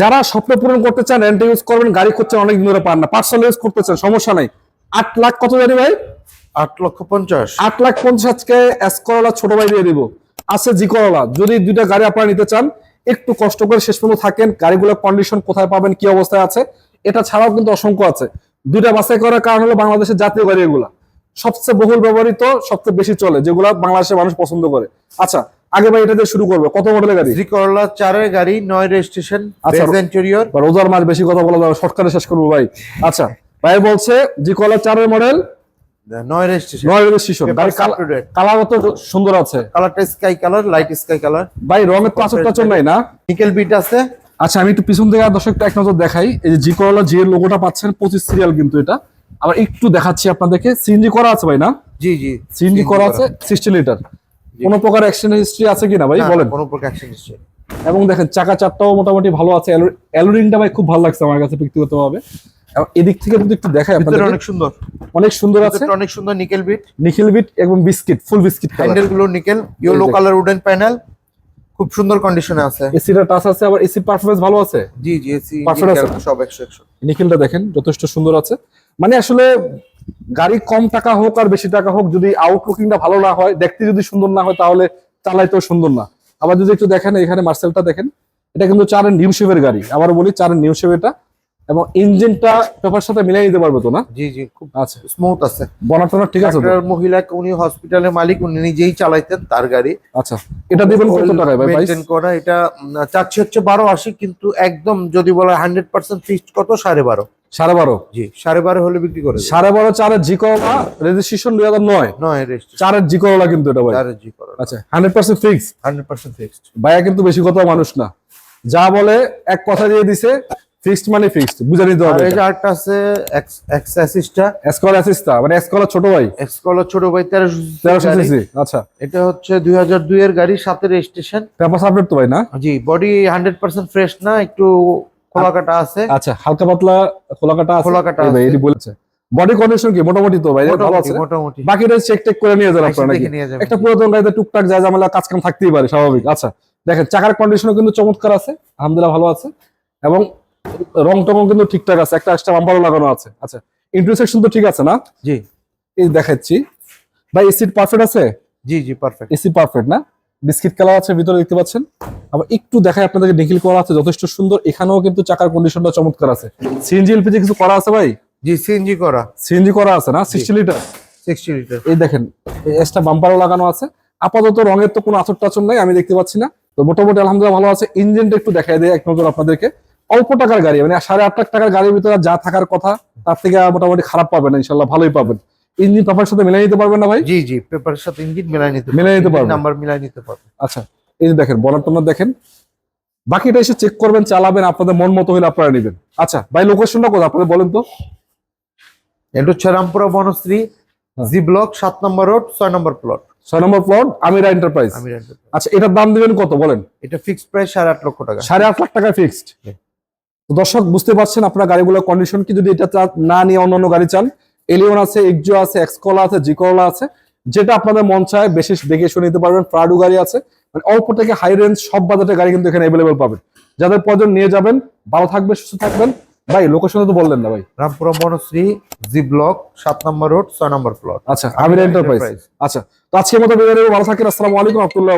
যারা স্বপ্ন পূরণ করতে চান রেন্ট ইউজ করবেন গাড়ি খুঁজছেন অনেক দিন ধরে পান না। পার্সোনাল ইউজ করতে চান সমস্যা নাই। আট লাখ কত জানি ভাই? আট লক্ষ পঞ্চাশ। আট লাখ পঞ্চাশ আজকে এস করলা ছোট ভাই দিয়ে দিব। আছে জি করলা যদি দুইটা গাড়ি আপনারা নিতে চান একটু কষ্ট করে শেষ পর্যন্ত থাকেন গাড়িগুলোর কন্ডিশন কোথায় পাবেন কি অবস্থায় আছে এটা ছাড়াও কিন্তু অসংখ্য আছে। দুইটা বাছাই করার কারণ হলো বাংলাদেশের জাতীয় গাড়ি এগুলা সবচেয়ে বহুল ব্যবহৃত সবচেয়ে বেশি চলে যেগুলা বাংলাদেশের মানুষ পছন্দ করে। আচ্ছা আগে ভাই এটা দিয়ে শুরু করব। কত মডেলের গাড়ি? করলা চারের গাড়ি নয় রেজিস্ট্রেশন ইন্টেরিয়র রোজার মাস বেশি কথা বলা যাবে শর্টকাটে শেষ করব ভাই। আচ্ছা ভাই বলছে জি কলার চারের মডেল নয় রেজিস্ট্রেশন নয় রেজিস্ট্রেশন গাড়ি কালার তো সুন্দর আছে। কালারটা sky colour light sky colour ভাই রঙের আচর টাচর নাই না? নিকেল বিট আছে। আচ্ছা আমি একটু পিছন থেকে দর্শকটা এক নজর দেখাই। এই যে জি করলা জি এর লোগোটা পাচ্ছেন পঁচিশ সিরিয়াল কিন্তু এটা। আবার একটু দেখাচ্ছি আপনাদেরকে। সিএনজি করা আছে ভাই না? জি জি। সিএনজি করা আছে সিক্সটি লিটার কোনো প্রকার অ্যাক্সিডেন্ট হিস্ট্রি আছে কিনা ভাই? বলেন। কোনো প্রকার অ্যাকশন হিস্ট্রি এবং দেখেন চাকা চারটাও মোটামুটি ভালো আছে। অ্যালোরিংটা ভাই খুব ভালো লাগছে আমার কাছে ব্যক্তিগতভাবে। এদিক থেকে যদি একটু দেখাই আপনাদের অনেক সুন্দর। অনেক সুন্দর আছে। অনেক সুন্দর নিকেল বিট নিখিল বিট এবং biscuit full biscuit হ্যান্ডেলগুলো nickel yellow colour wooden panel খুব সুন্দর কন্ডিশনে আছে। এসিটা টাচ আছে আবার এসি পারফরমেন্স ভালো আছে? জি জি এসি আছে। সব একশো একশো। নিখিলটা দেখেন যথেষ্ট সুন্দর আছে। মানে আসলে গাড়ি কম টাকা হোক আর বেশি টাকা হোক যদি আউটলুকিংটা ভালো না হয় দেখতে যদি সুন্দর না হয় তাহলে চালাইতেও সুন্দর না। আবার যদি একটু দেখেন এখানে মার্সেলটা দেখেন এটা কিন্তু চারের নিউ শেপের গাড়ি। আবার বলি চারের নিউ শেপ এটা এবং ইঞ্জিনটা পেপার সাথে মিলাই নিতে পারবে তো না? জি জি খুব আচ্ছা। স্মুথ আছে। বনার টনার ঠিক আছে তো? মহিলা উনি হসপিটালের মালিক উনি নিজেই চালাইতেন তার গাড়ি। আচ্ছা এটা দিবেন কত টাকায় ভাই মেনটেন করা এটা চাচ্ছি হচ্ছে বারো আশি কিন্তু একদম যদি বলা হান্ড্রেড পার্সেন্ট ফিক্সড কত? সাড়ে বারো। সাড়ে বারো। জি সাড়ে বারো হলে বিক্রি করে সাড়ে বারো চারের জি করলা রেজিস্ট্রেশন দুই হাজার নয়। নয় চারের জি করলা কিন্তু এটা ভাই। চারে জি করা আচ্ছা hundred percent fix hundred percent fixed ভাইয়া কিন্তু বেশি কথা মানুষ না। যা বলে এক কথা দিয়ে দিছে ফিক্সড মানে ফিক্সড বুঝে নিতে হবে যে আরেকটা আছে এক্স অ্যাসিস্টা এসকল অ্যাসিস্টা মানে এসকল ছোট ভাই। এক্স ছোট ভাই তেরোশো সিসি আচ্ছা। এটা হচ্ছে দুই হাজার দুই এর গাড়ি সাথে রেজিস্ট্রেশন পেপার আপডেট তো ভাই না? জি বডি হান্ড্রেড পার্সেন্ট ফ্রেশ না একটু খোলা কাটা আছে। আচ্ছা হালকা পাতলা খোলা কাটা আছে খোলা কাটা ভাই আছে। এটি বলেছে বডি কন্ডিশন কি? মোটামুটি তো ভাই ভালো মোটামুটি আছে মোটামুটি। বাকিটা চেক টেক করে নিয়ে যান আপনারা নাকি। একটা পুরাতন গাড়িতে টুকটাক যা ঝামেলা কাজ কাম থাকতেই পারে স্বাভাবিক। আচ্ছা দেখেন চাকার কন্ডিশনও কিন্তু চমৎকার আছে আলহামদুলিল্লাহ ভালো আছে। এবং রং টং কিন্তু ঠিকঠাক আছে একটা এক্সট্রা বাম্পারও লাগানো আছে। আচ্ছা ইন্টারসেকশন তো ঠিক আছে না? জি। এই দেখাচ্ছি। ভাই এসির পারফেক্ট আছে? জি জি পারফেক্ট এসি পারফেক্ট না? বিস্কিট কালার আছে ভিতরে দেখতে পাচ্ছেন। আবার একটু দেখায় আপনাদেরকে নিখিল করা আছে যথেষ্ট সুন্দর। এখানেও কিন্তু চাকার কন্ডিশনটা চমৎকার আছে। সিএনজি এলপিজি কিছু করা আছে ভাই? জি সিএনজি করা। সিএনজি করা আছে না? সিক্সটি লিটার সিক্সটি লিটার এই দেখেন এক্সট্রা বাম্পারও লাগানো আছে। আপাতত রঙের তো কোনো আচর টাচর নাই আমি দেখতে পাচ্ছি না। তো মোটামুটি আলহামদুলিল্লাহ ভালো আছে। ইঞ্জিনটা একটু দেখাই দেয় এক নজর আপনাদেরকে। অল্প টাকার গাড়ি মানে সাড়ে আট লাখ টাকার গাড়ির ভিতরে যা থাকার কথা তার থেকে মোটামুটি খারাপ পাবেন না, ইনশাল্লাহ ভালোই পাবেন। ইঞ্জিন পেপার সাথে মিলাই নিতে পারবেন না ভাই? জি জি পেপারের সাথে ইঞ্জিন মিলাই নিতে মিলাই নিতে পারবেন। নাম্বার মিলাই নিতে পারবে আচ্ছা এই যে দেখেন বনার টনার দেখেন। বাকিটা এসে চেক করবেন চালাবেন আপনাদের মন মতো হলে আপনারা নেবেন। আচ্ছা ভাই লোকেশনটা কোথায়? আপনাদের বলেন তো। এটা হচ্ছে রামপুরা বনশ্রী হ্যাঁ। জি ব্লক সাত নম্বর রোড ছয় নম্বর প্লট ছয় নম্বর প্লট আমিরা এন্টারপ্রাইজ আচ্ছা এটার দাম দিবেন কত বলেন? এটা ফিক্সড প্রাইস সাড়ে আট লক্ষ টাকা। সাড়ে আট লাখ টাকা ফিক্সড হ্যাঁ। দর্শক বুঝতে পারছেন আপনার গাড়িগুলোর কন্ডিশন কি? যদি এটা না নিয়ে অন্য অন্য গাড়ি চান এলিয়ন আছে এক্সো আছে এক্সকলা আছে জিকলা আছে যেটা আপনাদের মন চায় বেশি দেখে শুনে নিতে পারবেন। প্রাডু গাড়ি আছে মানে অল্প থেকে হাই রেঞ্জ সব বাজেটের গাড়ি কিন্তু এখানে অ্যাভেলেবল পাবেন। যাদের প্রয়োজন নিয়ে যাবেন ভালো থাকবেন সুস্থ থাকবেন। ভাই লোকেশন তো বললেন না ভাই। রামপুরা বনশ্রী জি ব্লক সাত নম্বর রোড ছয় নম্বর প্লট আচ্ছা আমির এন্টারপ্রাইজ আচ্ছা তো আজকের মতো বিদায় নেব। ভালো থাকেন আসসালামু আলাইকুম আব্দুল্লাহ